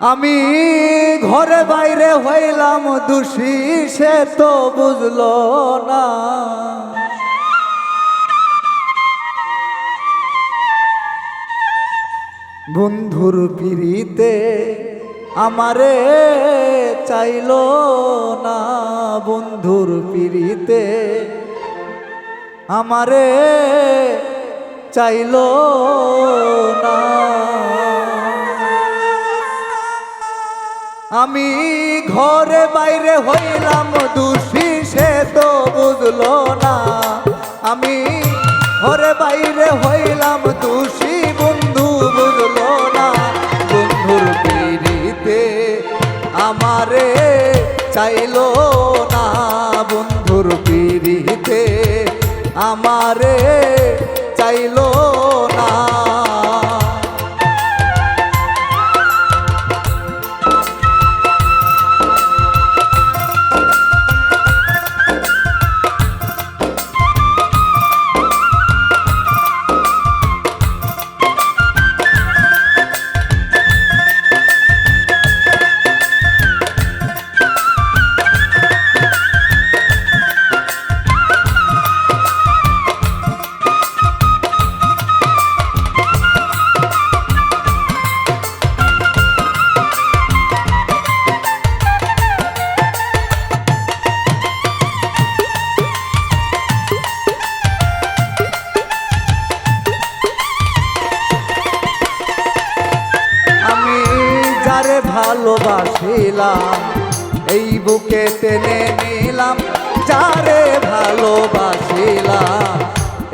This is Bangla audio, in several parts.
আমি ঘরে বাইরে হইলাম দোষী, সে তো বুঝল না। বন্ধুর পিড়িতে আমারে চাইলো না। বন্ধুর পিড়িতে আমারে চাইলো না। আমি ঘরে বাইরে হইলাম দোষী, সে তো বুঝলো না। আমি ঘরে বাইরে হইলাম দোষী, বন্ধু বুঝলো না। বন্ধুর পিড়িতে আমারে চাইলো না। বন্ধুর পিড়িতে আমারে চাইলো ভালোবাসিলাম। এই বুকে টেনে নিলাম, যারে ভালোবাসিলাম।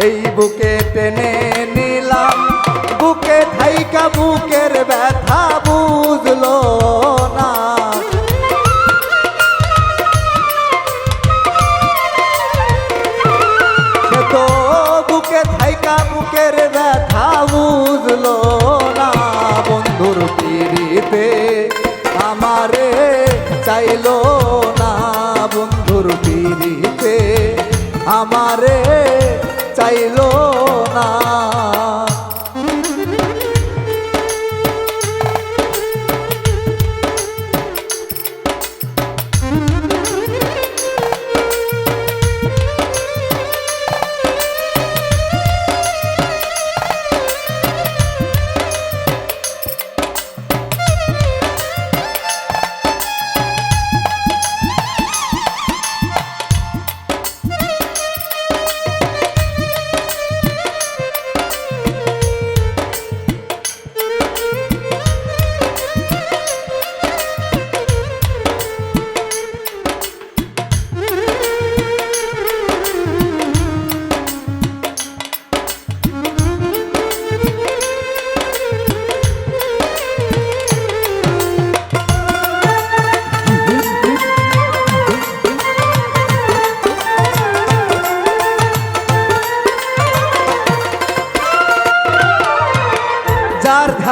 এই বুকে টেনে নিলাম, বুকে থাইকা বুকের ব্যথা চাইলো না বন্ধুর পিড়িতে আমারে চাইলো না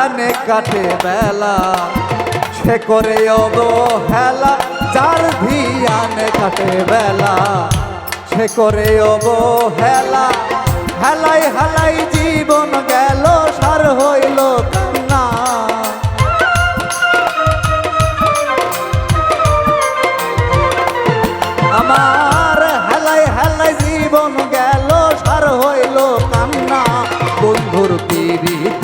ধানে কাটে বেলা। সে করে অবহেলা, যার ধিয়ানে কাটে বেলা। সে করে অবহেলা, হেলাই হেলাই জীবন গেল, সার হইল হেলাই হেলাই জীবন গেল, সার হইল কান্না। বন্ধুর পিড়িতে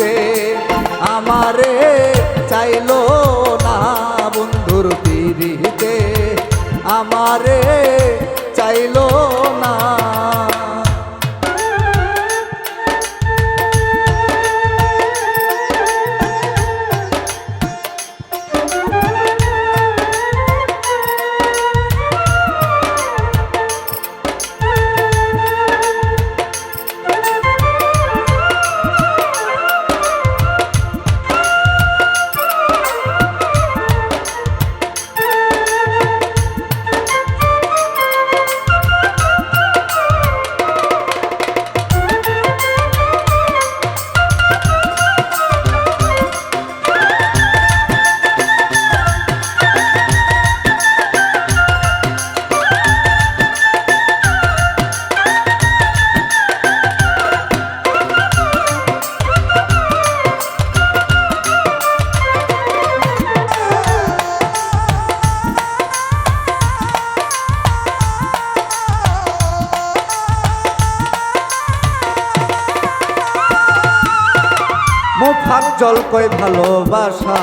জল কই ভালোবাসা,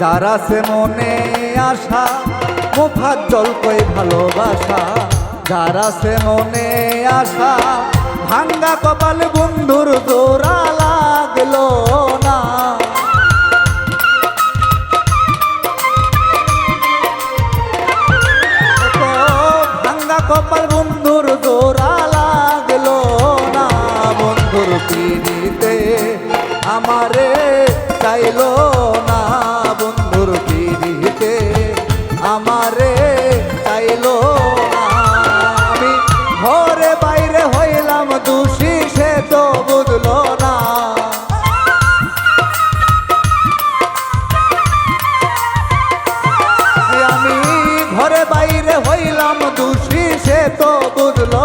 যারা সে মনে আশা মুফাত জল কই ভালোবাসা, যারা সে মনে আশা, ভাঙ্গা কপাল বন্ধুর জোড়া লাগল না। ভাঙ্গা কপাল বন্ধুর জোড়া আমারে চাইলো না বন্ধুর পিড়িতে। আমারে চাইলো না আমি। ঘরে বাইরে হইলাম দোষী, সে তো বুঝলো না। আমি ঘরে বাইরে হইলাম দোষী, সে তো বুঝলো